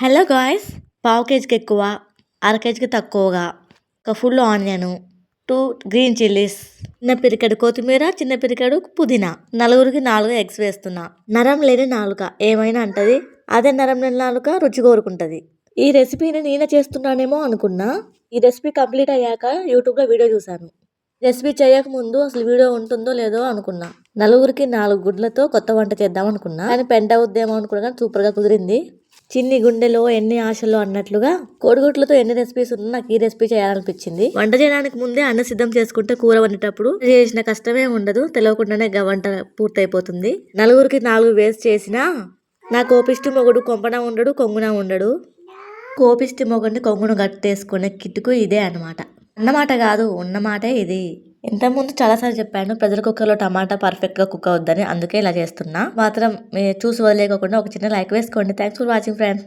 Hello guys పావు కేజీకి ఎక్కువ అర కేజీకి తక్కువగా. ఒక full onion two green chillies చిన్న పిరికడు కొత్తిమీర చిన్న పిరికడు పుదీనా. నలుగురికి నాలుగు ఎగ్స్ వేస్తున్నా. నరం లేని నాలుక ఏమైనా అంటది? అదే నరం లేని నాలుక రుచి కోరుకుంటుంది. ఈ రెసిపీని నేనే చేస్తున్నానేమో అనుకున్నా. ఈ రెసిపీ కంప్లీట్ అయ్యాక యూట్యూబ్లో వీడియో చూశాను. రెసిపీ చేయక ముందు అసలు వీడియో ఉంటుందో లేదో అనుకున్నా. నలుగురికి నాలుగు గుడ్లతో కొత్త వంట చేద్దాం అనుకున్నా. కానీ పెంట అవుద్దేమో అనుకున్నా కానీ సూపర్గా కుదిరింది. చిన్ని గుండెలో ఎన్ని ఆశలు అన్నట్లుగా కోడిగుడ్లతో ఎన్ని రెసిపీస్ ఉన్నా నాకు ఈ రెసిపీ చేయాలనిపించింది. వంట చేయడానికి ముందే అన్న సిద్ధం చేసుకుంటే కూర వండేటప్పుడు చేసిన కష్టమే ఉండదు తెలియకుండానే వంట పూర్తయిపోతుంది. నలుగురికి నాలుగు వేస్ట్ చేసినా నా కోపిష్టి మొగుడు కొంపన ఉండడు కొంగున ఉండడు. కోపిష్టి మొగుడిని కొంగును గట్టేసుకునే కిట్టుకు ఇదే అన్నమాట. అన్నమాట కాదు ఉన్నమాటే ఇది. ఇంతకుముందు చాలాసార్లు చెప్పాను ప్రెషర్ కుక్కర్లో టమాటా పర్ఫెక్ట్గా కుక్ అవుద్దని అందుకే ఇలా చేస్తున్నా. మాత్రం చూసి వదిలేకోకుండా ఒక చిన్న లైక్ వేసుకోండి. Thanks for watching friends